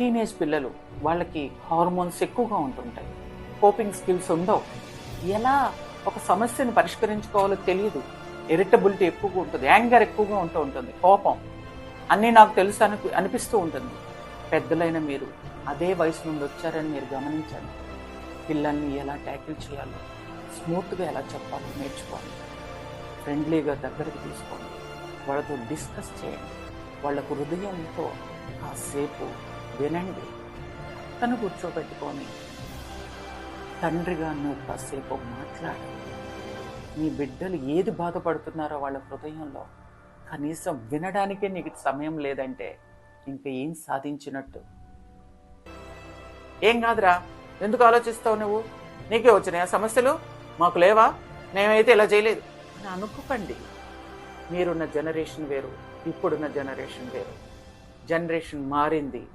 Teenage పిల్లలు వాళ్ళకి hormones ఎక్కువగా ఉంటుంటాయి. కోపింగ్ స్కిల్స్ ఉండవు. ఎలా ఒక సమస్యను పరిష్కరించుకోవాలో తెలియదు ఇరిటబిలిటీ ఎక్కువగా ఉంటుంది. యాంగర్ ఎక్కువగా ఉంటూ ఉంటుంది. కోపం. అన్నీ నాకు తెలుసు అని అనిపిస్తూ ఉంటుంది. పెద్దలైన మీరు అదే వయసు నుండి వచ్చారని మీరు గమనించండి. పిల్లల్ని ఎలా ట్యాకిల్ చేయాలో స్మూత్గా ఎలా చెప్పాలో నేర్చుకోండి. ఫ్రెండ్లీగా దగ్గరికి తీసుకోండి. వాళ్ళతో డిస్కస్ చేయండి. వాళ్ళకు హృదయంతో కాసేపు వినండి తను కూర్చోబెట్టుకొని తండ్రిగా నువ్వు కాసేపు మాట్లాడు. నీ బిడ్డలు ఏది బాధపడుతున్నారో వాళ్ళ హృదయంలో కనీసం వినడానికే నీకు సమయం లేదంటే ఇంకా ఏం సాధించినట్టు? ఏం కాదురా ఎందుకు ఆలోచిస్తావు నువ్వు? నీకే వచ్చినాయా సమస్యలు? మాకు లేవా? మేమైతే ఇలా చేయలేదు. అని అనుకోకండి. మీరున్న జనరేషన్ వేరు ఇప్పుడున్న జనరేషన్ వేరు. జనరేషన్ మారింది.